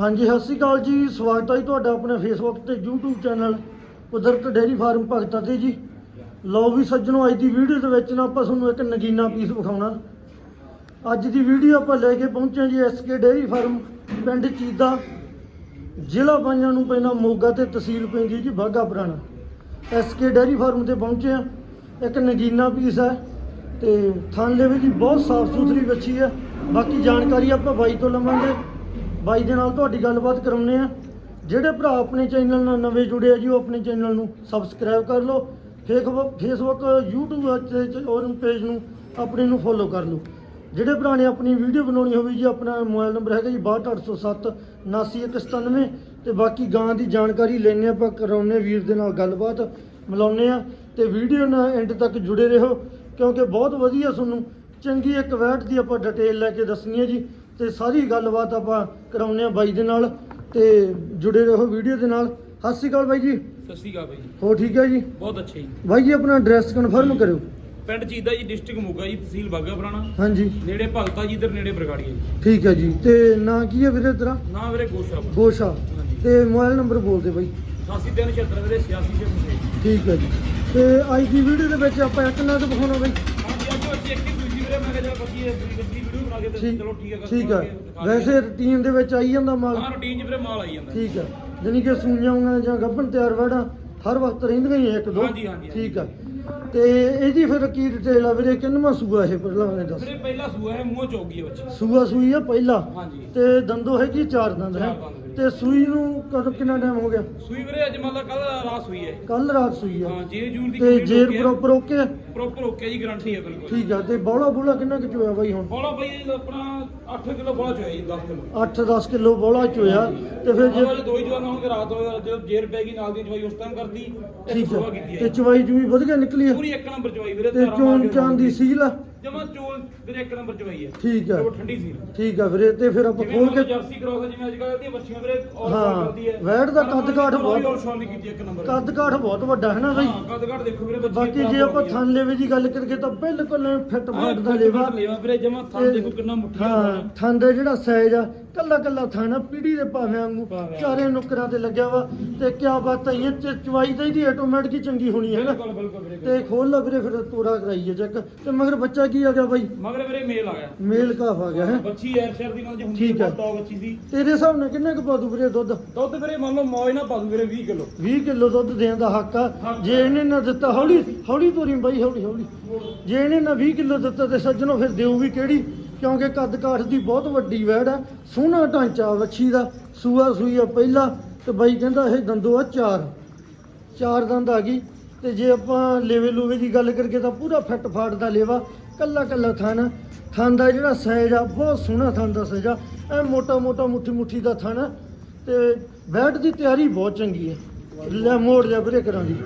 ਹਾਂਜੀ, ਸਤਿ ਸ਼੍ਰੀ ਅਕਾਲ ਜੀ। ਸਵਾਗਤ ਹੈ ਜੀ ਤੁਹਾਡਾ ਆਪਣੇ ਫੇਸਬੁੱਕ ਤੇ, YouTube channel Kudrat dairy farm Bhagta ਤੇ ਜੀ। ਲਓ ਵੀ ਸੱਜਣੋ, ਅੱਜ ਦੀ ਵੀਡੀਓ ਦੇ ਵਿੱਚ ਨਾ ਆਪਾਂ ਤੁਹਾਨੂੰ ਇੱਕ ਨਗੀਨਾ ਪੀਸ ਵਿਖਾਉਣਾ। ਅੱਜ ਦੀ ਵੀਡੀਓ ਆਪਾਂ ਲੈ ਕੇ ਪਹੁੰਚੇ ਜੀ ਐਸਕੇ ਡੇਅਰੀ ਫਾਰਮ, ਪਿੰਡ ਚੀਦਾ। ਜ਼ਿਲ੍ਹਾ ਬਾਈਆਂ ਨੂੰ ਪੈਂਦਾ ਮੋਗਾ ਤੇ ਤਹਿਸੀਲ ਪੈਂਦੀ ਜੀ ਬਾਗਾ ਪੁਰਾਣਾ। ਐਸਕੇ ਡੇਅਰੀ ਫਾਰਮ ਤੇ ਪਹੁੰਚੇ ਆ ਇੱਕ ਨਗੀਨਾ ਪੀਸ ਹੈ ਤੇ ਥਾਂਲੇ ਵਿੱਚ ਜੀ, ਬਹੁਤ ਸਾਫ਼ ਸੁਥਰੀ ਬੱਚੀ ਹੈ। ਬਾਕੀ ਜਾਣਕਾਰੀ ਆਪਾਂ ਬਾਈ ਤੋਂ ਲਵਾਂਗੇ। ਬਾਈ ਦੇ ਨਾਲ ਤੁਹਾਡੀ ਗੱਲਬਾਤ ਕਰਾਉਨੇ ਆ ਜਿਹੜੇ ਭਰਾ ਆਪਣੇ ਚੈਨਲ ਨਾਲ ਨਵੇਂ ਜੁੜੇ ਆ ਜੀ, ਉਹ ਆਪਣੇ ਚੈਨਲ ਨੂੰ ਸਬਸਕ੍ਰਾਈਬ ਕਰ ਲਓ। ਫੇਸਬੁੱਕ ਫੇਸਬੁੱਕ YouTube ਤੇ ਔਰ ਪੇਜ ਨੂੰ ਆਪਣੇ ਨੂੰ ਫੋਲੋ ਕਰ ਲਓ। ਜਿਹੜੇ ਭਰਾ ਨੇ ਆਪਣੀ ਵੀਡੀਓ ਬਣਾਉਣੀ ਹੋਵੇ ਜੀ, ਆਪਣਾ ਮੋਬਾਈਲ ਨੰਬਰ ਹੈਗਾ ਜੀ 62807 79197 ਤੇ ਬਾਕੀ ਗਾਂ ਦੀ ਜਾਣਕਾਰੀ ਲੈਣੇ ਆਪਾਂ ਕਰਾਉਨੇ ਵੀਰ ਦੇ ਨਾਲ ਗੱਲਬਾਤ ਮਿਲਾਉਨੇ ਆ ਤੇ ਵੀਡੀਓ ਨਾਲ ਐਂਡ ਤੱਕ ਜੁੜੇ ਰਹੋ, ਕਿਉਂਕਿ ਬਹੁਤ ਵਧੀਆ ਤੁਹਾਨੂੰ ਚੰਗੀ ਇੱਕ ਵੈਟ ਦੀ ਆਪਾਂ ਡਿਟੇਲ ਲੈ ਕੇ ਦੱਸਣੀ ਹੈ ਜੀ। ਤੇ ਸਾਰੀ ਗੱਲਬਾਤ ਆਪਾਂ ਕਰਾਉਨੇ ਆ ਬਾਈ ਦੇ ਨਾਲ ਤੇ ਜੁੜੇ ਰਹੋ ਵੀਡੀਓ ਦੇ ਨਾਲ। ਸਤਿ ਸ਼੍ਰੀ ਅਕਾਲ ਬਾਈ ਜੀ। ਸਤਿ ਸ਼੍ਰੀ ਅਕਾਲ ਬਾਈ ਜੀ। ਹੋ ਠੀਕ ਹੈ ਜੀ? ਬਹੁਤ ਅੱਛਾ ਜੀ। ਬਾਈ ਜੀ ਆਪਣਾ ਐਡਰੈਸ ਕਨਫਰਮ ਕਰਿਓ। ਪਿੰਡ ਚੀਦਾ ਜੀ ਡਿਸਟ੍ਰਿਕਟ ਮੋਗਾ ਜੀ ਤਹਿਸੀਲ ਬਾਗਾ ਪੁਰਾਣਾ। ਹਾਂਜੀ। ਨੇੜੇ ਭਗਤਾ ਜੀ ਇਧਰ ਨੇੜੇ ਬਰਗਾੜੀਆ ਜੀ। ਠੀਕ ਹੈ ਜੀ। ਤੇ ਨਾਂ ਕੀ ਹੈ ਵੀਰੇ ਤੇਰਾ? ਨਾ ਵੀਰੇ ਗੋਸ਼ਾ ਗੋਸ਼ਾ। ਹਾਂਜੀ। ਤੇ ਮੋਬਾਈਲ ਨੰਬਰ ਬੋਲ ਦੇ ਬਾਈ। 8376 ਵੀਰੇ 86 ਠੀਕ ਹੈ ਜੀ। ਤੇ ਅੱਜ ਦੀ ਵੀਡੀਓ ਦੇ ਵਿੱਚ ਆਪਾਂ ਇੱਕ ਨਗ ਦਿਖਾਉਣਾ ਬਾਈ। ਹਾਂਜੀ ਅੱਜ ਬੱਚੀ ਐਕਟਿਵ ਹੋਈ ਸੀ ਵੀਰੇ ਮੈਂ ਕਿਹਾ ਚੱਲ ਬੱਚੀ ਇਹ ਗੱਡੀ ਵੀਡੀਓ ਬਣਾ ਕੇ ਤੇ ਠੀਕ ਚਲੋ ਠੀਕ ਹੈ ਠੀਕ ਹੈ। ਵੈਸੇ ਰੁਟੀਨ ਦੇ ਵਿੱਚ ਆਈ ਜਾਂਦਾ ਮਾਲ। ਹਾਂ ਰੂਟੀਨ 'ਚ ਵੀਰੇ ਮਾਲ ਆਈ ਜਾਂਦਾ। ਠੀਕ ਹੈ। ਜਾਣੀ ਕਿ ਸੂਈਆਂ ਹੋਈਆਂ ਜਾਂ ਗੱਭਣ ਤਿਆਰ ਵੜਾ ਹਰ ਵਕਤ ਰਹਿੰਦੀਆਂ ਹੀ ਆ ਇੱਕ ਦੋ। ਹਾਂਜੀ, ਹਾਂਜੀ, ਹਾਂਜੀ। ਠੀਕ ਹੈ। ਤੇ ਇਹਦੀ ਫਿਰ ਕੀ ਡਿਟੇਲ ਆ ਵੀਰੇ? ਕਿੰਨਵਾਂ ਸੂਆ ਇਹ ਪਹਿਲਾਂ ਮੈਨੂੰ ਦੱਸ। ਵੀਰੇ ਪਹਿਲਾ ਸੂਆ ਹੈ ਮੂੰਹ ਚੌਕ ਗਈ ਹੈ ਬੱਚੀ। ਸੂਆ ਸੂਈ ਆ ਪਹਿਲਾ। ਹਾਂਜੀ। ਤੇ ਦੰਦੋ ਹੈਗੀ ਚਾਰ ਦੰਦ ਹੈ? ਚਾਰ ਦੰਦ ਵੀਰੇ। ਤੇ ਸੂਈ ਨੂੰ ਕਦੋਂ ਕਿੰਨਾ ਟਾਈਮ ਹੋ ਗਿਆ? ਸੂਈ ਵੀਰੇ ਅੱਜ ਮੰਨ ਲਾ ਕੱਲ ਰਾਤ ਸੂਈ ਹੈ। ਕੱਲ ਰਾਤ ਸੂਈ ਆ ਹਾਂ ਜੇ ਜੂਨ ਦੀ ਤੇ ਜੇਰ ਪ੍ਰੋਪਰ ਓਕੇ ਆ? ਪ੍ਰੋਪਰ ਓਕੇ ਜੀ ਗਾਰੰਟੀ ਹੈ ਬਿਲਕੁਲ। ਠੀਕ ਆ ਤੇ ਬੌਲਾ ਬੂਲਾ ਕਿੰਨਾ ਕੁ ਚੋਇਆ ਬਾਈ ਹੁਣ? ਬੋਲਾ ਬਾਈ ਜੀ ਆਪਣਾ 8 ਕਿਲੋ ਬੋਲਾ ਚੋਇਆ ਜੀ 10 ਕਿਲੋ। 8-10 ਕਿਲੋ ਬੌਲਾ ਚੋਇਆ ਤੇ ਫਿਰ ਜੇ ਜੇ ਦੋ ਹੀ ਜਵਾਨ ਹੋਣਗੇ ਰਾਤ ਹੋਵੇ ਜਦੋਂ ਜੇਰ ਪੈ ਗਈ ਨਾਲ ਦੀ ਚਵਾਈ ਉਸ ਟਾਈਮ ਕਰਦੀ ਇੱਕ ਠੀਕ ਸੁਬਾਹ ਹੈ ਕੀਤੀ ਤੇ ਹੈ ਚਵਾਈ ਜੂਈ ਵਧੀਆ ਨਿਕਲੀ ਆ ਪੂਰੀ ਇੱਕ ਨੰਬਰ ਚਵਾਈ ਵੀਰੇ ਤੇ ਚੋਣ ਚਾਂ ਦੀ ਸੀਲ ਆ? ਜਮਾ ਚੋਲ ਵੀਰੇ ਇੱਕ ਨੰਬਰ ਚਵਾਈ ਹੈ। ਠੀਕ ਆ ਉਹ ਠੰਡੀ ਸੀ ਠੀਕ ਆ ਵੀਰੇ ਤੇ ਫਿਰ ਆਪਾਂ ਖੋਲ ਕੇ ਜਰਸੀ ਕਰਾਉਂਦਾ ਜਿਵੇਂ ਅੱਜ ਕੱਲ੍ਹ ਦੀਆਂ ਬੱਚੀਆਂ ਵੀਰੇ ਔਰ ਹਾਂ, ਕਰਦੀ ਹੈ। ਵੈਟ ਦਾ ਕੱਦ ਕਾਠ ਬਹੁਤ- ਔਰ ਸ਼ਾਨ ਕੀਤੀ ਇੱਕ ਨੰਬਰ ਕੱਦ ਕਾਠ ਬਹੁਤ ਵੱਡਾ ਹੈ ਨਾ ਬਾਈ। ਹਾਂ ਕੱਦ ਕਾਠ ਦੇਖੋ ਵੀਰੇ ਬੱਚੀ ਬਾਕੀ ਜੇ ਆਪਾਂ ਥਣ ਲੇਵੇ ਦੀ ਗੱਲ ਕਰੀਏ ਤਾਂ ਬਿਲਕੁਲ ਫਿੱਟ ਫਾਟ ਦਾ ਲੇਵਾ ਲੇਵਾ। ਵੀਰੇ ਜਮਾ ਥਾਂ ਤੇ- ਦੇਖੋ ਕਿੰਨਾ ਮੁੱਠੀ ਹਾਂ ਥਣ ਦਾ ਜਿਹੜਾ ਸਾਈਜ਼ ਆ ਕੱਲਾ ਕੱਲਾ ਥਣ ਆ, ਪੀੜੀ ਦੇ ਭਾਵੇਂ ਵਾਂਗੂ ਭਾਵੇਂ ਚਾਰੇ ਨੁਕਰਾਂ ਤੇ ਲੱਗਿਆ ਵਾ ਤੇ ਕਿਆ ਬਾਤ ਹੈ ਇਹ ਚ- ਚਵਾਈ ਤਾਂ ਇਹਦੀ ਆਟੋਮੈਟਿਕ ਹੀ ਚੰਗੀ ਹੋਣੀ ਹੈ ਨਾ। ਬਿਲਕੁਲ ਬਿਲਕੁਲ ਵੀਰੇ ਤੇ ਖੋਲ ਲਾ ਵੀਰੇ ਫਿਰ ਤੋਰਾ ਕਰਾਈਏ ਚੈੱਕ। ਤੇ ਮਗਰ ਬੱਚਾ ਕੀ ਆ ਗਿਆ ਬਾਈ? ਮਗਰ ਵੀਰੇ ਮੇਲ ਆ ਗਿਆ। ਮੇਲ ਕਾਫ ਆ ਗਿਆ ਹੈ? ਬੱਚੀ ਐਰ ਸ਼ੇਰ ਦੀ ਨਾਲ ਜੇ ਹੁੰਦੀ ਠੀਕ ਬਹੁਤ ਬੱਚੀ ਸੀ। ਤੇਰੇ ਹਿਸਾਬ ਨਾਲ ਕਿੰਨੇ ਕੁ ਪਾ ਦੂ ਵੀਰੇ ਦੁੱਧ? ਦੁੱਧ ਵੀਰੇ ਮੰਨ ਲਓ ਮੌਜ ਨਾ ਪਾ ਦੂ ਵੀਰੇ 20 ਕਿਲੋ। 20 ਕਿਲੋ ਦੁੱਧ ਦੇਣ ਦਾ ਹੱਕ ਆ। ਜੇ ਇਹਨੇ ਨਾ ਦਿੱਤਾ ਹੌਲੀ ਹੌਲੀ ਤੋਰੀ ਬਾਈ ਹੌਲੀ ਹੌਲੀ। ਜੇ ਇਹਨੇ ਨਾ 20 ਕਿਲੋ ਦਿੱਤਾ ਤੇ ਸੱਜਣੋ ਫਿਰ ਦੇਊ ਵੀ ਕਿਹੜੀ? ਕਿਉਂਕਿ ਕੱਦ ਕਾਠ ਦੀ ਬਹੁਤ ਵੱਡੀ ਵੈੜ ਹੈ ਸੋਹਣਾ ਢਾਂਚਾ ਵੱਛੀ ਦਾ, ਸੂਆ ਸੂਈ ਆ ਪਹਿਲਾ, ਤੇ ਬਾਈ ਕਹਿੰਦਾ ਇਹ ਦੰਦੋ ਆ ਚਾਰ। ਚਾਰ ਦੰਦ ਆ ਗਈ, ਤੇ ਜੇ ਆਪਾਂ ਲੇਵੇ ਲੂਵੇ ਦੀ ਗੱਲ ਕਰੀਏ ਤਾਂ ਪੂਰਾ ਫਿੱਟ ਫਾਟ ਦਾ ਲੇਵਾ, ਕੱਲਾ ਕੱਲਾ ਥਣ। ਥਣ ਦਾ ਜਿਹੜਾ ਸਾਈਜ਼ ਆ, ਬਹੁਤ ਸੋਹਣਾ ਥਣ ਦਾ ਸਾਈਜ਼ ਆ ਐ ਮੋਟਾ ਮੋਟਾ ਮੁੱਠੀ ਮੁੱਠੀ ਦਾ ਥਣ ਆ, ਤੇ ਬੈਟ ਦੀ ਤਿਆਰੀ ਬਹੁਤ ਚੰਗੀ ਹੈ ਲੈ ਮੋੜ ਜਾ ਵੀਰੇ ਕਰਾਂ ਦੀ।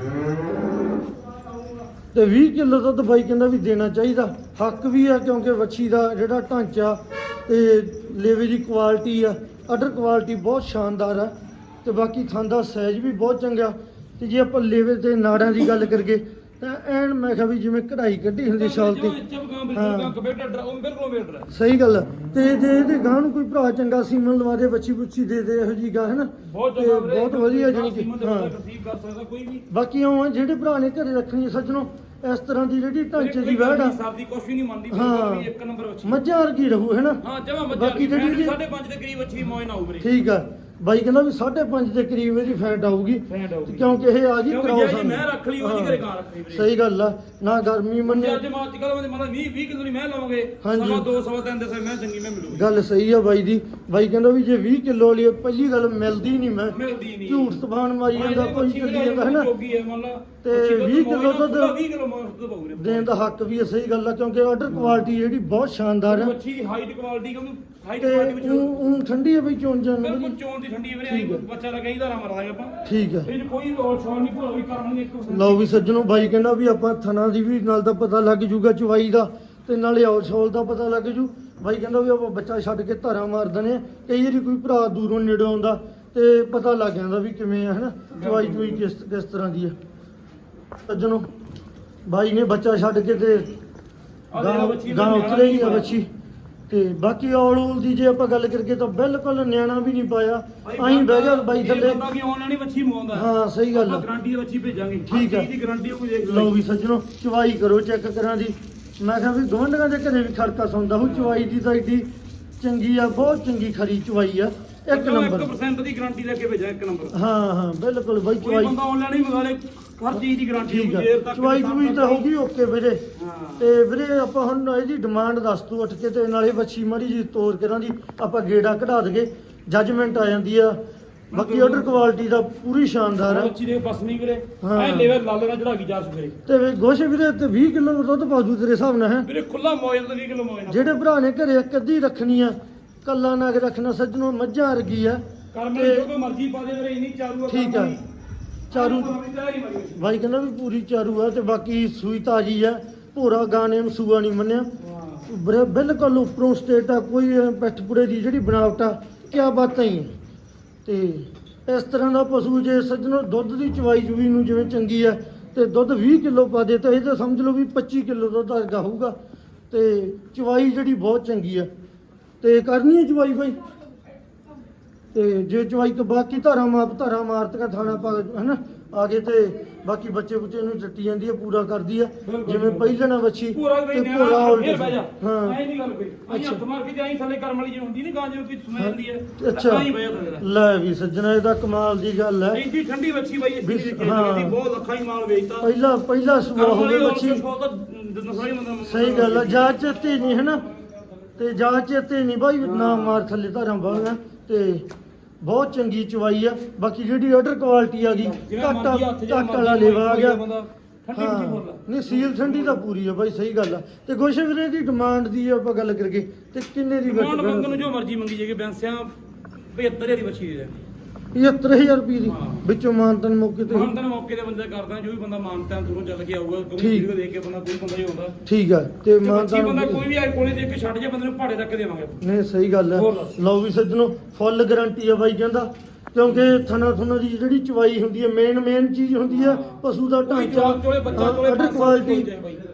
ਤੇ 20 ਕਿਲੋ ਦੁੱਧ ਬਾਈ ਕਹਿੰਦਾ ਵੀ ਦੇਣਾ ਚਾਹੀਦਾ। ਹੱਕ ਵੀ ਆ ਕਿਉਂਕਿ ਵੱਛੀ ਦਾ ਜਿਹੜਾ ਢਾਂਚਾ ਤੇ ਲੇਵੇ ਦੀ ਕੁਆਲਿਟੀ ਆ ਅਡਰ ਕੁਆਲਿਟੀ ਬਹੁਤ ਸ਼ਾਨਦਾਰ ਆ। ਤੇ ਬਾਕੀ ਥਣ ਦਾ ਸਾਈਜ਼ ਵੀ ਬਹੁਤ ਚੰਗਾ। ਤੇ ਜੇ ਆਪਾਂ ਲੇਵੇ ਤੇ ਨਾੜਾਂ ਦੀ ਗੱਲ ਕਰੀਏ ਤਾਂ ਐਨ ਮੈਂ ਕਿਹਾ ਵੀ ਜਿਵੇਂ ਕਢਾਈ ਕੱਢੀ ਹੁੰਦੀ ਸ਼ਾਲ ਤੇ। ਸਹੀ ਗੱਲ। ਤੇ ਜੇ ਇਹਦੇ ਗਾਂ ਨੂੰ ਕੋਈ ਭਰਾ ਚੰਗਾ ਸੀਮਨ ਲਵਾ ਦੇ ਬੱਚੀ ਬੁੱਚੀ ਦੇ ਦੇ ਇਹੋ ਜੀ ਗਾ ਹੈ ਨਾ ਬਹੁਤ ਵਧੀਆ ਦੇ ਹਾਂ ਬਾਕੀ ਉਹ ਜਿਹੜੇ ਭਰਾ ਨੇ ਘਰੇ ਰੱਖਣੀ ਆ ਸੱਜਣੋ ਇਸ ਤਰ੍ਹਾਂ ਦੀ ਜਿਹੜੀ ਢਾਂਚੇ ਦੀ ਵਹਿੜ ਆ। ਸਰਦੀ ਕੁਛ ਵੀ ਨਹੀਂ ਮੰਨਦੀ। ਬਿਲਕੁਲ ਵੀ ਇੱਕ ਨੰਬਰ ਬੱਚੀ ਮੱਝਾਂ ਵਰਗੀ ਰਹੂ ਹੈ ਨਾ? ਹਾਂ ਜਮਾ ਮੱਝਾਂ ਬਾਕੀ ਜਿਹੜੀ ਜਿਹੜੀ ਇਹਦੀ- 5.5 ਦੇ ਕਰੀਬ ਬੱਚੀ ਮੌਜ ਨਾ ਉਬਰੇ ਠੀਕ ਆ। ਬਾਈ ਕਹਿੰਦਾ ਵੀ 5.5 ਦੇ ਕਰੀਬ ਇਹਦੀ ਫੈਟ ਆਊਗੀ ਫੈਂਟ ਆਊਗੀ। ਕਿਉਂਕਿ ਇਹ ਆ ਗਈ ਕਿਉਂਕਿ ਕ੍ਰੋਸ ਜੇ ਮੈਂ ਰੱਖ ਲਈ ਉਹਦੀ ਘਰੇ ਗਾਂ ਰੱਖ ਵੀਰੇ ਸਹੀ ਗੱਲ ਆ ਨਾ ਗਰਮੀ ਮੰਨੇ। ਅੱਜ ਮੈਂ ਅੱਜ ਕੱਲ ਮੈਂ ਮਤਲਬ 20 20 ਕਿਲੋ ਨਹੀਂ ਮੈਂ ਲਵਾਂਗੇ। ਹਾਂਜੀ। ਸਵਾ 2 ਸਵਾ 3 ਦੇ ਸੇ ਮੈਂ ਚੰਗੀ ਮੈਂ ਮਿਲੂਗੀ। ਗੱਲ ਸਹੀ ਆ ਬਾਈ ਦੀ। ਬਾਈ ਕਹਿੰਦਾ ਵੀ ਜੇ 20 ਕਿਲੋ ਵਾਲੀ ਆ, ਪਹਿਲੀ ਗੱਲ ਮਿਲਦੀ ਨਹੀਂ ਮੈਂ। ਮਿਲਦੀ ਨਹੀਂ। ਝੂਠ ਤਬਾਨ ਮਾਰੀ ਜਾਂਦਾ ਕੋਈ ਚੱਲੀ ਜਾਂਦਾ ਹੈ ਨਾ। ਜੋਗੀ ਹੈ ਮੰਨ ਲਾ ਤੇ ਬੱਚੀ ਦੁੱਧ 20 ਕਿਲੋ ਦੁੱਧ- 20 ਕਿਲੋ ਮੌਜ ਦੁੱਧ ਪਾਉ ਵੀਰੇ ਦੇਣ ਦਾ ਹੱਕ ਵੀ ਹੈ ਸਹੀ ਗੱਲ ਆ ਕਿਉਂਕਿ ਆਰਡਰ ਕੁਆਲਿਟੀ ਜਿਹੜੀ ਬਹੁਤ ਸ਼ਾਨਦਾਰ ਆ। ਬੱਚੀ ਦੀ ਹਾਈਟ ਕੁਆਲਿਟੀ ਕਿਉਂਕਿ ਹਾਈਟ ਤੇ ਕੁਆਲਿਟੀ ਵਿੱਚ ਉਹ ਠੰਡੀ ਹੈ ਬਈ ਚੋਣ ਜਾਣ ਬਿਲਕੁਲ ਚੋਣ ਦੀ ਠੰਡੀ ਹੈ ਵੀਰੇ ਠੀਕ ਹੈ। ਬੱਚਾ ਲੱਗਾ ਹੀ ਧਾਰਾ ਮਾਰ ਦਾਂਗੇ ਆਪਾਂ। ਠੀਕ ਹੈ। ਇਹ 'ਚ ਕੋਈ ਹੋਰ ਸ਼ੌਰ ਨਹੀਂ ਭੁੱਲ ਵੀ ਕਰਨੀ ਇੱਕ ਲਓ ਵੀ ਸੱਜਣੋ ਬਾਈ ਕਹਿੰਦਾ ਵੀ ਆਪਾਂ ਥਣਾ ਦੀ ਵੀ ਨਾਲ ਦਾ ਪਤਾ ਲੱਗ ਜੂਗਾ ਚਵਾਈ ਦਾ ਤੇ ਨਾਲੇ ਔਲ ਸ਼ੌਲ ਦਾ ਪਤਾ ਲੱਗ ਜੂ। ਬਾਈ ਕਹਿੰਦਾ ਵੀ ਆਪਾਂ ਬੱਚਾ ਛੱਡ ਕੇ ਧਾਰਾ ਮਾਰ ਦਨੇ। ਕਈ ਵਾਰੀ ਕੋਈ ਭਰਾ ਦੂਰੋਂ ਨੇੜੋਂ ਆਉਂਦਾ ਤੇ ਪਤਾ ਲੱਗ ਜਾਂਦਾ ਵੀ ਕਿਵੇਂ ਆ ਹਨਾ? ਚਵਾਈ ਚਵਾਈ ਕਿਸ ਕਿਸ ਤਰ੍ਹਾਂ ਦੀ ਆ। ਸੱਜਣੋ ਬਾਈ ਨੇ ਬੱਚਾ ਛੱਡ ਕੇ ਤੇ ਆਹ ਗਾਂ ਬੱਚੀ ਉਤਰੇ ਹੀ ਆ ਬੱਚੀ। ਤੇ ਬਾਕੀ ਔਲ ਦੀ ਜੇ ਆਪਾਂ ਗੱਲ ਕਰੀਏ ਤਾਂ ਬਿਲਕੁਲ ਨਿਆਣਾ ਵੀ ਨਹੀਂ ਪਾਇਆ। ਆਹੀਂ ਬਹਿ ਗਿਆ ਬਾਈ ਥੱਲੇ। ਬੰਦਾ ਕੀ ਆਨਲਾਈਨ ਹੀ ਸਹੀ ਗੱਲ ਆ। ਗਾਰੰਟੀ ਦੀ ਬੱਚੀ ਭੇਜਾਂਗੇ। ਠੀਕ ਆ। ਦੀ ਗਾਰੰਟੀ ਕੋਈ ਦੇਖ ਲਓ। ਵੀ ਸੱਜਣੋ ਚਵਾਈ ਕਰੋ ਚੈੱਕ ਕਰਾਂ ਦੀ। ਮੈਂ ਕਿਹਾ ਵੀ ਗਵੰਡਾਂ ਦੇ ਘਰੇ ਵੀ ਖੜਕਾ ਸੌਂਦਾ ਹੋ ਚਵਾਈ ਦੀ ਤਾਂ ਏਡੀ ਚੰਗੀ ਆ ਬਹੁਤ ਚੰਗੀ ਖਰੀ ਚਵਾਈ ਆ। ਇੱਕ ਨੰਬਰ। 1% ਦੀ ਗਾਰੰਟੀ ਲੈ ਕੇ ਭੇਜਾਂ ਇੱਕ ਨੰਬਰ। ਹਾਂ ਹਾਂ ਬਿਲਕੁਲ ਬਾਈ ਚਵਾਈ। ਬੰਦਾ ਆਨਲਾਈਨ ਹੀ ਮੰਗਾ ਲੇ। ਹਰ ਚੀਜ਼ ਦੀ ਗਾਰੰਟੀ ਠੀਕ ਆ। ਚਵਾਈ ਚਵਾਈ ਤਾਂ ਹੋ ਗਈ ਓਕੇ ਵੀਰੇ। ਹਾਂ। ਤੇ ਵੀਰੇ ਆਪਾਂ ਹੁਣ ਇਹਦੀ ਡਿਮਾਂਡ ਦੱਸ ਤੂੰ ਉੱਠ ਕੇ ਤੇ ਨਾਲੇ ਬੱਚੀ ਮਾੜੀ ਜੀ ਤੋਰ ਕਰਾਂ ਦੀ ਆਪਾਂ ਗੇੜਾ ਕਢਾ ਦਗੇ ਜੱਜਮੈਂਟ ਆ ਜਾਂਦੀ ਆ। ਬਾਕੀ ਆਰਡਰ ਕੁਆਲਿਟੀ ਦਾ ਪੂਰੀ ਸ਼ਾਨਦਾਰ ਆ। ਬੱਚੀ ਦੇ ਬਸ ਨਹੀਂ ਵੀਰੇ। ਹਾਂ। ਐ ਲੈਵਲ ਲਾਲੇ ਨਾਲ ਚੜਾ ਕੇ ਜਾ ਸਵੇਰੇ ਤੇ ਵੀ ਗੋਸ਼ ਵੀਰੇ ਤੇ 20 ਕਿਲੋ ਦੁੱਧ ਪਾ ਦੂ ਤੇਰੇ ਹਿਸਾਬ ਨਾਲ ਹੈ? ਵੀਰੇ ਖੁੱਲਾ ਮੋਇਲ ਤੇ 20 ਕਿਲੋ ਮੋਇਲ ਜਿਹੜੇ ਭਰਾ ਨੇ ਘਰੇ ਇੱਕ ਅੱਧੀ ਰੱਖਣੀ ਆ ਕੱਲਾ ਨਾਗ ਰੱਖਣਾ ਸੱਜਣੋ ਮੱਝਾਂ ਵਰਗੀ ਆ। ਕਰਮ ਜੋ ਕੋ ਮਰਜ਼ੀ ਪਾ ਦੇ ਵੀਰੇ ਇਨੀ ਚਾਰੂ ਆ ਠੀਕ ਆ। ਚਾਰੂ ਬਾਈ ਕਹਿੰਦਾ ਵੀ ਪੂਰੀ ਚਾਰੂ ਆ ਤੇ ਬਾਕੀ ਸੂਈ ਤਾਜੀ ਆ। ਭੋਰਾ ਗਾਣੇ ਨੂੰ ਸੂਆ ਨਹੀਂ ਮੰਨਿਆ। ਬਰੇ- ਬਿਲਕੁਲ ਉੱਪਰੋਂ ਸਟੇਟ ਆ, ਕੋਈ ਐ ਦੀ ਜਿਹੜੀ ਬਣਾਵਟ ਆ, ਕਿਆ ਬਾਤਾਂ ਹੀ ਆ। ਤੇ ਇਸ ਤਰ੍ਹਾਂ ਦਾ ਪਸ਼ੂ ਜੇ ਸੱਜਣੋ ਦੁੱਧ ਦੀ ਚਵਾਈ ਚੁਵੀ ਨੂੰ ਜਿਵੇਂ ਚੰਗੀ ਆ ਤੇ ਦੁੱਧ 20 ਕਿਲੋ ਪਾ ਦੇ ਤਾਂ ਇਹ ਤਾਂ ਸਮਝ ਲਓ ਵੀ 25 ਕਿਲੋ ਦੁੱਧ ਵਰਗਾ ਹੋਊਗਾ। ਤੇ ਚਵਾਈ ਜਿਹੜੀ ਬਹੁਤ ਚੰਗੀ ਆ। ਤੇ ਕਰਨੀ ਹੈ ਚਵਾਈ ਬਾਈ? ਤੇ ਜੇ ਚਵਾਈ ਤੋਂ ਬਾਕੀ ਧਾਰਾ ਮਾਪ ਧਾਰਾ ਮਾਰਤੀਆਂ ਥਾਣਾ ਪਾ ਹਨਾ ਆ ਗਏ ਤੇ ਬਾਕੀ ਬੱਚੇ ਬੁੱਚੇ ਨੂੰ ਚੱਟੀ ਜਾਂਦੀ ਆ ਪੂਰਾ ਕਰਦੀ ਆ। ਜਿਵੇਂ ਪਹਿਲਣਾ ਵੱਛੀ ਪੂਰਾ ਵੀ ਤੇ ਨਿਆਣਾ ਭੋਰਾ ਉਲਟ ਫੇਰ ਬਹਿ ਜਾ। ਹਾਂ। ਐ ਨਹੀਂ ਗੱਲ ਕੋਈ। ਅਸੀਂ ਅੱਛਾ। ਹੱਥ ਮਾਰ ਕੇ ਜਾਈ ਥੱਲੇ ਕਰਮ ਵਾਲੀ ਜੀ ਹੁੰਦੀ ਨਹੀਂ ਗਾਂ ਜਿਵੇਂ ਕੋਈ ਸਮੈਲ ਜਾਂਦੀ ਹੈ ਅੱਛਾ। ਤਾਂ ਹੀ ਬਹਿ ਜਾ ਥੱਲੇ ਲੈ ਵੀ ਸੱਜਣਾ ਇਹਦਾ ਕਮਾਲ ਦੀ ਗੱਲ ਹੈ ਇੰਨੀ ਠੰਡੀ ਬੱਚੀ ਬਾਈ ਇਸ ਵੀ- ਦੀ ਦੇਖੀ ਹਾਂ। ਇਹਦੀ ਬਹੁਤ ਲੱਖਾਂ ਹੀ ਮਾਲ ਵੇਚਤਾ। ਪਹਿਲਾ ਪਹਿਲਾ ਵਾਲੀ ਹੋਵੇ ਬੰਦਾ ਸਹੀ ਗੱਲ ਆ ਜਾ ਚੇਤੇ ਨਹੀਂ ਹਨਾ? ਤੇ ਜਾ ਚੇਤੇ ਨਹੀਂ ਬਾਈ ਨਾ ਮਾਰ ਥੱਲੇ ਧਾਰਾਂ ਬਾਹਾਂ ਤੇ ਬਹੁਤ ਚੰਗੀ ਚਵਾਈ ਆ। ਬਾਕੀ ਜਿਹੜੀ ਆਰਡਰ ਕੁਆਲਿਟੀ ਆ ਗਈ ਜਿਵੇਂ ਘੱਟ ਮਰਜ਼ੀ ਹੱਥ ਜਿਹਾ ਘੱਟ ਵਾਲਾ ਲੇਵਾ ਆ ਗਿਆ। ਬੰਦਾ ਠੰਡੀ ਹਾਂ। ਨਹੀਂ ਸੀਲ ਠੰਡੀ ਤਾਂ ਪੂਰੀ ਆ ਬਾਈ ਸਹੀ ਗੱਲ ਆ। ਤੇ ਕੁਛ ਵੀਰੇ ਦੀ ਡਿਮਾਂਡ ਦੀ ਆਪਾਂ ਗੱਲ ਕਰੀਏ ਤੇ ਕਿੰਨੇ ਦੀ ਡਿਮਾਂਡ ਮੰਗਣ ਨੂੰ ਜੋ ਮਰਜ਼ੀ ਮੰਗੀ ਜਾਏਗੀ ਬੈਂਸਿਆਂ 75000 ਦੀ ਬੱਚੀ ਦੇ ਦੇ 75000 ਰੁਪਏ ਦੀ ਹਾਂ। ਵਿੱਚੋਂ ਮਾਨਤਨ ਮੌਕੇ ਤੇ ਮਾਨਤਨ ਮੌਕੇ ਦੇ ਬੰਦੇ ਕਰਦਾ ਜੋ ਵੀ ਬੰਦਾ ਮਾਨਤਾ ਦੂਰੋਂ ਚੱਲ ਕੇ ਆਊਗਾ ਕੋਈ ਠੀਕ। ਵੀਡੀਓ ਦੇਖ ਕੇ ਬੰਦਾ ਕੋਈ ਬੰਦਾ ਹੀ ਹੁੰਦਾ ਠੀਕ ਆ ਤੇ ਤੇ ਬੱਚੀ ਬੰਦਾ ਮਾਨਤਨ ਕੋਈ ਵੀ ਆਏ ਕੋਲੇ ਦੇਖ ਕੇ ਛੱਡ ਜੇ ਬੰਦੇ ਨੂੰ ਭਾੜੇ ਤੱਕ ਦੇਵਾਂਗੇ ਨਹੀਂ ਸਹੀ ਗੱਲ ਹੈ ਹੋਰ ਦੱਸ। ਲਓ ਵੀ ਸੱਜਣੋ ਫੁੱਲ ਗਾਰੰਟੀ ਆ ਬਾਈ ਕਹਿੰਦਾ ਕਿਉਂਕਿ ਥਣਾ ਥੁਣਾ ਦੀ ਜਿਹੜੀ ਚਵਾਈ ਹੁੰਦੀ ਹੈ ਮੇਨ ਮੇਨ ਚੀਜ਼ ਹੁੰਦੀ ਹੈ ਪਸ਼ੂ ਦਾ ਢਾਂਚਾ ਸੌ ਕੁਆਲਿਟੀ।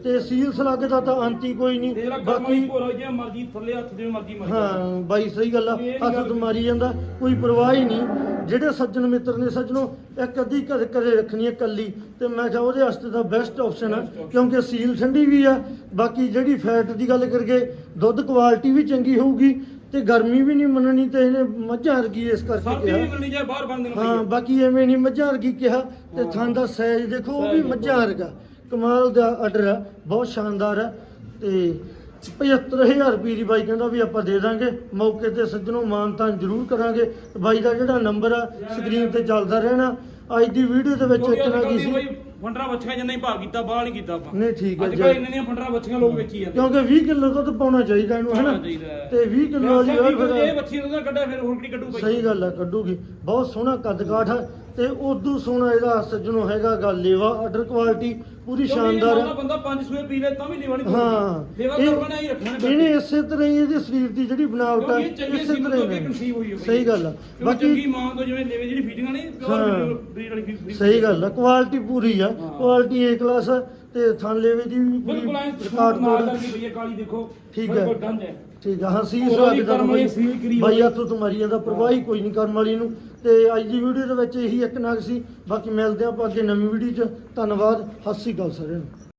ਤੇ ਸੀਲ ਸਲੱਗ ਦਾ ਤਾਂ ਅੰਤੀ ਕੋਈ ਨਹੀਂ। ਬਾਕੀ ਵਾਲੀ ਭੋਰਾ ਜੇ ਮਰਜ਼ੀ ਥੱਲੇ ਹੱਥ ਜਿਵੇਂ ਮਰਜ਼ੀ ਮਰਜ਼ੀ ਹਾਂ ਬਾਈ ਸਹੀ ਗੱਲ ਆ। ਹੱਥ ਤੋਂ ਮਾਰੀ ਜਾਂਦਾ ਕੋਈ ਪਰਵਾਹ ਹੀ ਨਹੀਂ। ਜਿਹੜੇ ਸੱਜਣ ਮਿੱਤਰ ਨੇ ਸੱਜਣੋ ਇੱਕ ਅੱਧੀ ਘਰ ਘਰੇ ਰੱਖਣੀ ਹੈ ਕੱਲੀ ਤੇ ਮੈਂ ਕਿਹਾ ਉਹਦੇ ਵਾਸਤੇ ਤਾਂ ਬੈਸਟ ਆਪਸ਼ਨ ਆ option। ਕਿਉਂਕਿ ਸੀਲ ਠੰਡੀ ਵੀ ਆ। ਬਾਕੀ ਜਿਹੜੀ ਫੈਟ ਦੀ ਗੱਲ ਕਰੀਏ ਦੁੱਧ ਕੁਆਲਿਟੀ ਵੀ ਚੰਗੀ ਹੋਊਗੀ ਤੇ ਗਰਮੀ ਵੀ ਨਹੀਂ ਮੰਨਣੀ ਤੇ ਇਹਨੇ ਮੱਝਾਂ ਵਰਗੀ ਇਸ ਕਰਕੇ ਸਰਦੀ ਵੀ ਕਿਹਾ ਜਾਏ ਬਾਹਰ ਬਣ ਦੇਣਾ ਹਾਂ ਬਾਕੀ ਐਵੇਂ ਨਹੀਂ ਮੱਝਾਂ ਵਰਗੀ ਕਿਹਾ ਤੇ ਹਾਂ। ਥਾਂ ਦਾ ਸਾਈਜ਼ ਦੇਖੋ ਉਹ ਵੀ ਮੱਝਾਂ ਵਰਗਾ। ਕਮਾਲ ਦਾ ਆਰਡਰ ਆ ਬਹੁਤ ਸ਼ਾਨਦਾਰ ਆ। ਤੇ 75000 ਰੁਪਏ ਦੀ ਬਾਈ ਕਹਿੰਦਾ ਵੀ ਆਪਾਂ ਦੇ ਦਾਂਗੇ। ਮੌਕੇ ਤੇ ਸੱਜਣੋਂ ਮਾਨਤਾਨ ਜ਼ਰੂਰ ਕਰਾਂਗੇ। ਬਾਈ ਦਾ ਜਿਹੜਾ ਨੰਬਰ ਆ ਸਕਰੀਨ ਤੇ ਚੱਲਦਾ ਰਹਿਣਾ। ਅੱਜ ਦੀ ਵੀਡੀਓ ਦੇ ਵਿੱਚ ਕਿਉਂਕਿ ਇਤਨਾ ਕੀ ਸੀ? ਬਾਈ ਫੰਡਰਾ ਬੱਚੀਆਂ ਜਿੰਨਾ ਹੀ ਭਾਅ ਕੀਤਾ ਬਾਹਰ ਨਹੀਂ ਕੀਤਾ ਆਪਾਂ। ਨਹੀਂ ਠੀਕ ਹੈ ਅੱਜ ਜੀ। ਕੱਲ੍ਹ ਇੰਨੀਆਂ ਫੰਡਰਾ ਬੱਚੀਆਂ ਲੋਕ ਵੇਚੀ ਜਾਂਦੇ। ਕਿਉਂਕਿ 20 ਕਿਲੋ ਦੁੱਧ ਪਾਉਣਾ ਚਾਹੀਦਾ ਇਹਨੂੰ ਪਾਉਣਾ ਹੈਨਾ ਚਾਹੀਦਾ ਹੈ। ਤੇ 20 ਕਿਲੋ ਵਾਲੀ ਵੀ ਫਿਰ ਜੇ ਬੱਚੀ ਉਹਦਾ ਕੱਢਿਆ ਫਿਰ ਹੋਰ ਕੀ ਕੱਢੂ ਸਹੀ ਗੱਲ ਹੈ ਕੱਢੂਗੀ। ਬਹੁਤ ਸੋਹਣਾ ਕੱਦ ਕਾਠ ਹੈ। ਤੇ ਉਦੋਂ ਸੋਹਣਾ ਇਹਦਾ ਸੱਜਣੋ ਹੈਗਾ ਗੱਲ ਲੇਵਾ ਆਰਡਰ ਕੁਆਲਿਟੀ ਪੂਰੀ ਸ਼ਾਨਦਾਰ ਬੰਦਾ ਪੰਜ ਸੂਏ ਪੀ ਲੈ ਤਾਂ ਵੀ ਲੈਵਾ ਨਹੀਂ ਹਾਂ। ਲੈਵਾ ਕਰਵਾਣਾ ਹੀ ਰੱਖਣਾ ਨੇ ਇਹਨੇ ਇਸੇ ਤਰ੍ਹਾਂ ਹੀ ਇਹਦੇ ਸਰੀਰ ਦੀ ਜਿਹੜੀ ਬਣਾਵਟ ਹੈ ਇਸੇ ਤਰ੍ਹਾਂ ਹੀ ਹੋਈ ਸਹੀ ਗੱਲ ਆ। ਬਾਕੀ ਚੰਗੀ ਮਾਂ ਤੋਂ ਜਿਵੇਂ ਲੈਵੇ ਜਿਹੜੀ ਫੀਡਿੰਗਾਂ ਨਹੀਂ ਹਾਂ। ਪਿਓਰ ਬਰੀਡ ਵਾਲੀ feed- ਸਹੀ ਗੱਲ ਆ। ਕੁਆਲਿਟੀ ਪੂਰੀ ਆ। ਕੁਆਲਿਟੀ ਏ ਕਲਾਸ ਆ। ਤੇ ਥਣ ਲੇਵੇ ਦੀ ਵੀ ਬਿਲਕੁਲ ਐ ਰਿਕਾਰਡ ਨਾਲ ਤੋੜ। ਲੱਗੀ ਪਈ ਹੈ ਕਾਲੀ ਦੇਖੋ ਠੀਕ ਹੈ। ਬਿਲਕੁਲ ਗੰਜ ਹੈ। ਠੀਕ ਆ ਹਾਂ ਸੀ ਪੂਰਾ ਸਵਾਗਤ ਵੀ ਹੈ ਕਰਮ ਵਾਲੀ। ਸੀਲ ਕਰੀ ਬਾਈ ਹੋਈ। ਹੱਥੋਂ ਤੁਮਾਰੀ ਜਾਂਦਾ ਪਰਵਾਹ ਹੀ ਕੋਈ ਨਹੀਂ ਕਰਨ ਵਾਲੀ ਨੂੰ ਤੇ ਅੱਜ ਦੀ ਵੀਡੀਓ ਦੇ ਵਿੱਚ ਇਹੀ ਇੱਕ ਨਾਗ ਸੀ। ਬਾਕੀ ਮਿਲਦੇ ਆਪਾਂ ਅੱਗੇ ਨਵੀਂ ਵੀਡੀਓ 'ਚ। ਧੰਨਵਾਦ ਸ਼੍ਰੀ ਅਕਾਲ ਸਾਰਿਆਂ ਨੂੰ।